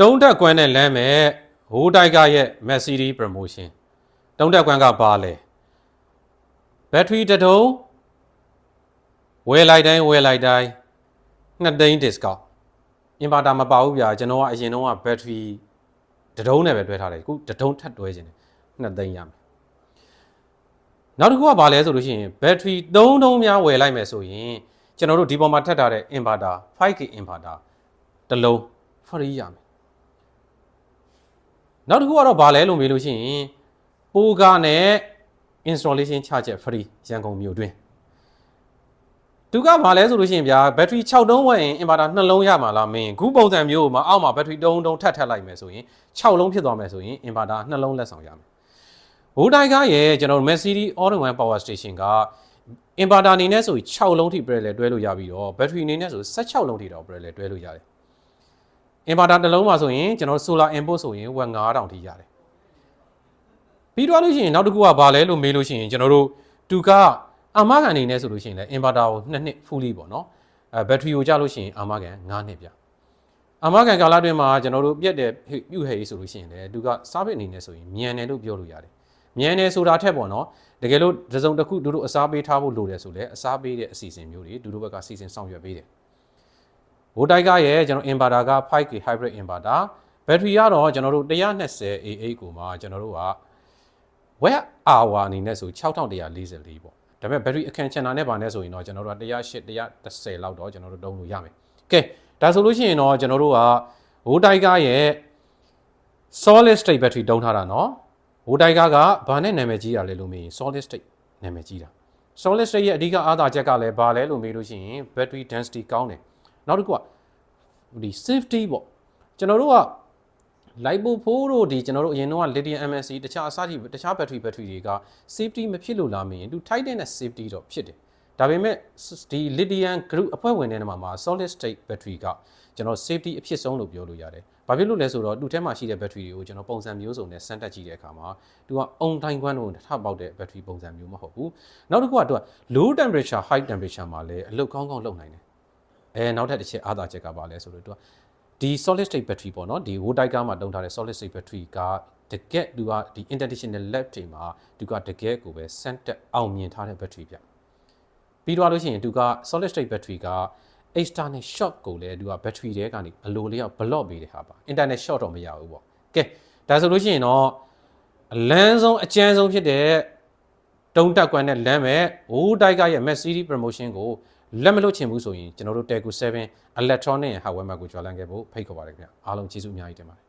တုံးတက်ကွမ်းနဲ့လမ်းမဲ့ဟိုးတိုက်ကရဲ့ Mercedes promotion တုံးတက်ကွမ်းကပါလဲဘက်ထရီတစ်ထုံးဝယ်လိုက်တိုင်းဝယ်လိုက်တိုင်းနှစ်သိန်း discount အင်ဗာတာမပါဘူးဗျာကျွန်တော်ကအရင်တုန်းကဘက်ထရီတစ်ထုံးနဲ့ပဲတွဲထားတယ်အခုတစ်ထုံးထပ်တွဲခြင်းတယ်နှစ်သိန်းရမယ်နောက်တစ်ခုကဘာလဲဆိုလို့ရှိရင်ဘက်ထရီ3ထုံးများဝယ်လိုက်မယ်ဆိုရင်ကျွန်တော်တို့ဒီပေါ်မှာထပ်ထားတဲ့ inverter 5k inverter တစ်လုံး free ရမယ် နောက်တစ်ခုကတော့ဗာလဲလို့မေးလို့ရှိရင်ပိုကာနဲ့ installation charge free ရန်ကုန်မြို့တွင်သူကဗာလဲဆိုလို့ရှိရင်ဗျာဘက်ထရီ6တုံးဝယ်ရင် inverter နှလုံးရမှာလားမင်းခုပုံစံမျိုးမှာအောက်မှာဘက်ထရီ3တုံးထပ်ထပ်လိုက်မယ်ဆိုရင်6လုံးဖြစ်သွားမယ်ဆိုရင် inverter နှလုံးလက်ဆောင်ရမယ်ဘိုးတိုင်းကားရဲ့ကျွန်တော်တို့ Mercedes All-in-One Power Station က inverter အနေနဲ့ဆိုရင်6လုံးထိ parallel တွဲလို့ရပြီးတော့ battery အနေနဲ့ဆို16လုံးထိတော့ parallel တွဲလို့ရတယ် inverter တစ်လုံးမှာဆိုရင်ကျွန်တော်တို့ solar input ဆိုရင်ဝက်9000ထိရတယ်ပြီးတော့လို့ရှိရင်နောက်တစ်ခုကဘာလဲလို့မေးလို့ရှိရင်ကျွန်တော်တို့တူကအမကန်အနေနဲ့ဆိုလို့ရှိရင်လည်း inverter ကို2နှစ် fully ပေါ့နော်အဲ battery ကိုကြာလို့ရှိရင်အမကန်9နှစ်ပြအမကန်ကာလအတွင်းမှာကျွန်တော်တို့ပြက်တယ်ပြုတ်ဟဲဆိုလို့ရှိရင်လည်းသူက service အနေနဲ့ဆိုရင်မြန်တယ်လို့ပြောလို့ရတယ်မြန်တယ်ဆိုတာထက်ပေါ့နော်တကယ်လို့တစ်စုံတစ်ခုတို့တို့အစားပေးထားဖို့လိုတယ်ဆိုလည်းအစားပေးတဲ့အစီအစဉ်မျိုးတွေတို့တို့ဘက်ကစီစဉ်ဆောင်ရွက်ပေးတယ် ဘိုးတိုက်ကရဲ့ကျွန်တော် inverter က 5k hybrid inverter ဘက်ထရီကတော့ကျွန်တော်တို့120 AA ကိုမှကျွန်တော်တို့က web hour အနေနဲ့ဆို6144ပေါ့ဒါပေမဲ့ဘက်ထရီအခန်းချန်တာနဲ့ပါနဲ့ဆိုရင်တော့ကျွန်တော်တို့က108 110လောက်တော့ကျွန်တော်တို့တုံးလို့ရမယ်ကဲဒါဆိုလို့ရှိရင်တော့ကျွန်တော်တို့ကဘိုးတိုက်ကရဲ့ solid state battery တုံးထားတာเนาะဘိုးတိုက်ကကဘာနဲ့နာမည်ကြီးတာလဲလို့မေးရင် solid state နာမည်ကြီးတာ solid state ရဲ့အဓိကအားသာချက်ကလည်းဘာလဲလို့မေးလို့ရှိရင် battery density ကောင်းတယ် နောက်တစ်ခုကဒီ safety ပေါ့ကျွန်တော်တို့က light bulb ဖိုးတို့ဒီကျွန်တော်တို့အရင်တော့ lithium MSC တခြားအစားကြီးတခြား battery battery တွေက safety မဖြစ်လို့လားမင်းသူ tighten တဲ့ safety တော့ဖြစ်တယ်ဒါပေမဲ့ဒီ lithium group အဖွဲ့ဝင်တဲ့နေရာမှာ solid state battery ကကျွန်တော် safety အဖြစ်ဆုံးလို့ပြောလို့ရတယ်။ဘာဖြစ်လို့လဲဆိုတော့သူ့ထဲမှာရှိတဲ့ battery တွေကိုကျွန်တော်ပုံစံမျိုးစုံနဲ့စမ်းတက်ကြည့်တဲ့အခါမှာသူကအုံတိုင်းခွန်းလို့ထပေါက်တဲ့ battery ပုံစံမျိုးမဟုတ်ဘူး။နောက်တစ်ခုကသူက low temperature high temperature မှာလည်းအလုပ်ကောင်းကောင်းလုပ်နိုင်တယ်။ အဲနောက်ထပ်တစ်ချက်အားသာချက်ကပါလဲဆိုတော့သူကဒီ solid state battery ပေါ့နော်ဒီ wood tiger မှာတုံးထားတဲ့ solid state battery ကတကက်သူကဒီ international lab တွေမှာသူကတကက်ကိုပဲစမ်းတက်အောင်မြင်ထားတဲ့ battery ပြပြီးတော့လို့ရှိရင်သူက solid state battery က external shock ကိုလည်းသူက battery တွေကနေအလိုလေးက block ပေးတဲ့ဟာပါ internet shock တော့မရဘူးပေါ့ကဲဒါဆိုလို့ရှိရင်တော့အလန်းဆုံးအကျန်းဆုံးဖြစ်တဲ့တုံးတက်ကွမ်းတဲ့လမ်းမဲ့ဟိုးတိုက်ကရဲ့ Mercedes promotion ကို လက်မလွတ်ချင်ဘူးဆိုရင်ကျွန်တော်တို့ Teco 7 electronic hardware မှာကိုကြွားလန်းခဲ့ဖို့ဖိတ်ခေါ်ပါတယ်ခင်ဗျအားလုံးကျေးဇူးအများကြီးတင်ပါတယ်